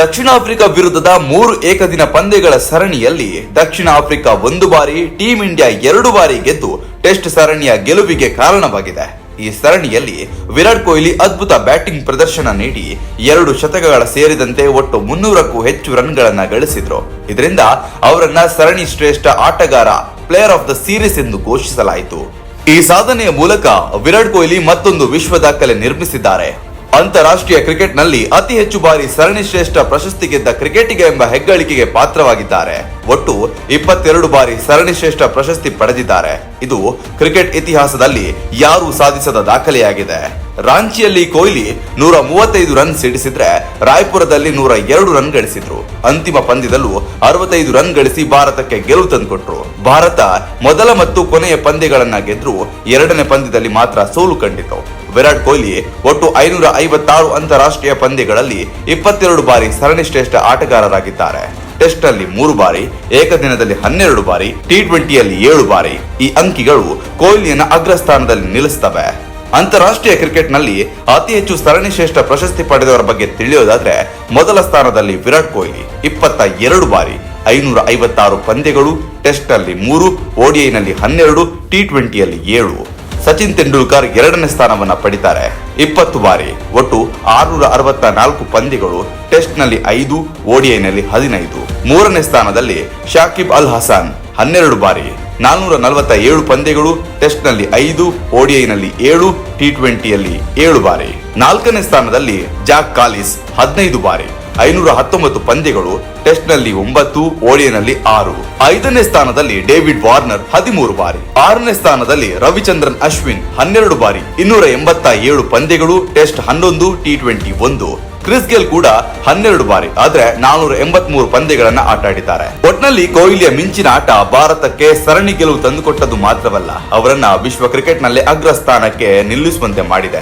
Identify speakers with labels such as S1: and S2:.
S1: ದಕ್ಷಿಣ Africa ವಿರುದ್ಧದ ಮೂರು ಏಕದಿನ ಪಂದ್ಯಗಳ ಸರಣಿಯಲ್ಲಿ ದಕ್ಷಿಣ ಆಫ್ರಿಕಾ ಒಂದು ಬಾರಿ, ಟೀಂ ಇಂಡಿಯಾ ಎರಡು ಬಾರಿ ಗೆದ್ದು ಟೆಸ್ಟ್ ಸರಣಿಯ ಗೆಲುವಿಗೆ ಕಾರಣವಾಗಿದೆ. ಈ ಸರಣಿಯಲ್ಲಿ ವಿರಾಟ್ ಕೊಹ್ಲಿ ಅದ್ಭುತ ಬ್ಯಾಟಿಂಗ್ ಪ್ರದರ್ಶನ ನೀಡಿ ಎರಡು ಶತಕಗಳ ಸೇರಿದಂತೆ ಒಟ್ಟು ಮುನ್ನೂರಕ್ಕೂ ಹೆಚ್ಚು ರನ್ಗಳನ್ನು ಗಳಿಸಿದ್ರು. ಇದರಿಂದ ಅವರನ್ನ ಸರಣಿ ಶ್ರೇಷ್ಠ ಆಟಗಾರ ಪ್ಲೇಯರ್ ಆಫ್ ದ ಸೀರೀಸ್ ಎಂದು ಘೋಷಿಸಲಾಯಿತು. ಈ ಸಾಧನೆಯ ಮೂಲಕ ವಿರಾಟ್ ಕೊಹ್ಲಿ ಮತ್ತೊಂದು ವಿಶ್ವ ದಾಖಲೆ ನಿರ್ಮಿಸಿದ್ದಾರೆ. ಅಂತಾರಾಷ್ಟ್ರೀಯ ಕ್ರಿಕೆಟ್ನಲ್ಲಿ ಅತಿ ಹೆಚ್ಚು ಬಾರಿ ಸರಣಿ ಶ್ರೇಷ್ಠ ಪ್ರಶಸ್ತಿ ಗೆದ್ದ ಕ್ರಿಕೆಟಿಗ ಎಂಬ ಹೆಗ್ಗಳಿಕೆಗೆ ಪಾತ್ರವಾಗಿದ್ದಾರೆ. ಒಟ್ಟು ಇಪ್ಪತ್ತೆರಡು ಬಾರಿ ಸರಣಿ ಶ್ರೇಷ್ಠ ಪ್ರಶಸ್ತಿ ಪಡೆದಿದ್ದಾರೆ. ಇದು ಕ್ರಿಕೆಟ್ ಇತಿಹಾಸದಲ್ಲಿ ಯಾರೂ ಸಾಧಿಸದ ದಾಖಲೆಯಾಗಿದೆ. ರಾಂಚಿಯಲ್ಲಿ ಕೊಹ್ಲಿ ನೂರ ಮೂವತ್ತೈದು ರನ್ ಸಿಡಿಸಿದ್ರೆ ರಾಯ್ಪುರದಲ್ಲಿ ನೂರ ಎರಡು ರನ್ ಗಳಿಸಿದ್ರು. ಅಂತಿಮ ಪಂದ್ಯದಲ್ಲೂ ಅರವತ್ತೈದು ರನ್ ಗಳಿಸಿ ಭಾರತಕ್ಕೆ ಗೆಲುವು ತಂದುಕೊಟ್ರು. ಭಾರತ ಮೊದಲ ಮತ್ತು ಕೊನೆಯ ಪಂದ್ಯಗಳನ್ನ ಗೆದ್ರು ಎರಡನೇ ಪಂದ್ಯದಲ್ಲಿ ಮಾತ್ರ ಸೋಲು ಕಂಡಿತು. ವಿರಾಟ್ ಕೊಹ್ಲಿ ಒಟ್ಟು ಐನೂರ ಐವತ್ತಾರು ಅಂತಾರಾಷ್ಟ್ರೀಯ ಪಂದ್ಯಗಳಲ್ಲಿ ಇಪ್ಪತ್ತೆರಡು ಬಾರಿ ಸರಣಿ ಶ್ರೇಷ್ಠ ಆಟಗಾರರಾಗಿದ್ದಾರೆ. ಟೆಸ್ಟ್ನಲ್ಲಿ ಮೂರು ಬಾರಿ, ಏಕದಿನದಲ್ಲಿ ಹನ್ನೆರಡು ಬಾರಿ ಟಿ ಟ್ವೆಂಟಿಯಲ್ಲಿ ಏಳು ಬಾರಿ. ಈ ಅಂಕಿಗಳು ಕೊಹ್ಲಿಯನ್ನ ಅಗ್ರಸ್ಥಾನದಲ್ಲಿ ನಿಲ್ಲಿಸ್ತವೆ. ಅಂತಾರಾಷ್ಟ್ರೀಯ ಕ್ರಿಕೆಟ್ನಲ್ಲಿ ಅತಿ ಹೆಚ್ಚು ಸರಣಿ ಶ್ರೇಷ್ಠ ಪ್ರಶಸ್ತಿ ಪಡೆದವರ ಬಗ್ಗೆ ತಿಳಿಯೋದಾದ್ರೆ ಮೊದಲ ಸ್ಥಾನದಲ್ಲಿ ವಿರಾಟ್ ಕೊಹ್ಲಿ ಇಪ್ಪತ್ತ ಎರಡು ಬಾರಿ ಐನೂರ ಐವತ್ತಾರು ಪಂದ್ಯಗಳು ಟೆಸ್ಟ್ ಅಲ್ಲಿ ಮೂರು ಓಡಿಐನಲ್ಲಿ ಹನ್ನೆರಡು ಟಿ ಟ್ವೆಂಟಿಯಲ್ಲಿ ಏಳು. ಸಚಿನ್ ತೆಂಡೂಲ್ಕರ್ ಎರಡನೇ ಸ್ಥಾನವನ್ನ ಪಡಿತಾರೆ. ಇಪ್ಪತ್ತು ಬಾರಿ, ಒಟ್ಟು ಆರುನೂರ ಅರವತ್ತ ನಾಲ್ಕು ಪಂದ್ಯಗಳು ಟೆಸ್ಟ್ನಲ್ಲಿ ಐದು ಓಡಿಐನಲ್ಲಿ ಹದಿನೈದು. ಮೂರನೇ ಸ್ಥಾನದಲ್ಲಿ ಶಾಕಿಬ್ ಅಲ್ ಹಸಾನ್, ಹನ್ನೆರಡು ಬಾರಿ ನಾನೂರ ನಲವತ್ತ ಏಳು ಪಂದ್ಯಗಳು ಟೆಸ್ಟ್ನಲ್ಲಿ ಐದು ಓಡಿಐನಲ್ಲಿ ಏಳು, ಟಿ ಟ್ವೆಂಟಿಯಲ್ಲಿ ಏಳು ಬಾರಿ. ನಾಲ್ಕನೇ ಸ್ಥಾನದಲ್ಲಿ ಜಾಕ್ ಕಾಲಿಸ್, ಹದಿನೈದು ಬಾರಿ. ಐನೂರ ಹತ್ತೊಂಬತ್ತು ಪಂದ್ಯಗಳು ಟೆಸ್ಟ್ನಲ್ಲಿ ಒಂಬತ್ತು ಓಡಿಯನಲ್ಲಿ ಆರು. ಐದನೇ ಸ್ಥಾನದಲ್ಲಿ ಡೇವಿಡ್ ವಾರ್ನರ್ ಹದಿಮೂರು ಬಾರಿ. ಆರನೇ ಸ್ಥಾನದಲ್ಲಿ ರವಿಚಂದ್ರನ್ ಅಶ್ವಿನ್ ಹನ್ನೆರಡು ಬಾರಿ. ಇನ್ನೂರ ಎಂಬತ್ತ ಏಳು ಪಂದ್ಯಗಳು ಟೆಸ್ಟ್ ಹನ್ನೊಂದು, ಟಿ ಟ್ವೆಂಟಿ ಒಂದು. ಕ್ರಿಸ್ ಗೆಲ್ ಕೂಡ ಹನ್ನೆರಡು ಬಾರಿ. ಆದ್ರೆ ನಾನೂರ ಎಂಬತ್ ಮೂರು ಪಂದ್ಯಗಳನ್ನ ಆಟ ಆಡಿದ್ದಾರೆ. ಒಟ್ನಲ್ಲಿ ಕೊಹ್ಲಿಯ ಮಿಂಚಿನ ಆಟ ಭಾರತಕ್ಕೆ ಸರಣಿ ಗೆಲುವು ತಂದುಕೊಟ್ಟದ್ದು ಮಾತ್ರವಲ್ಲ, ಅವರನ್ನ ವಿಶ್ವ ಕ್ರಿಕೆಟ್ನಲ್ಲಿ ಅಗ್ರಸ್ಥಾನಕ್ಕೆ ನಿಲ್ಲಿಸುವಂತೆ ಮಾಡಿದೆ.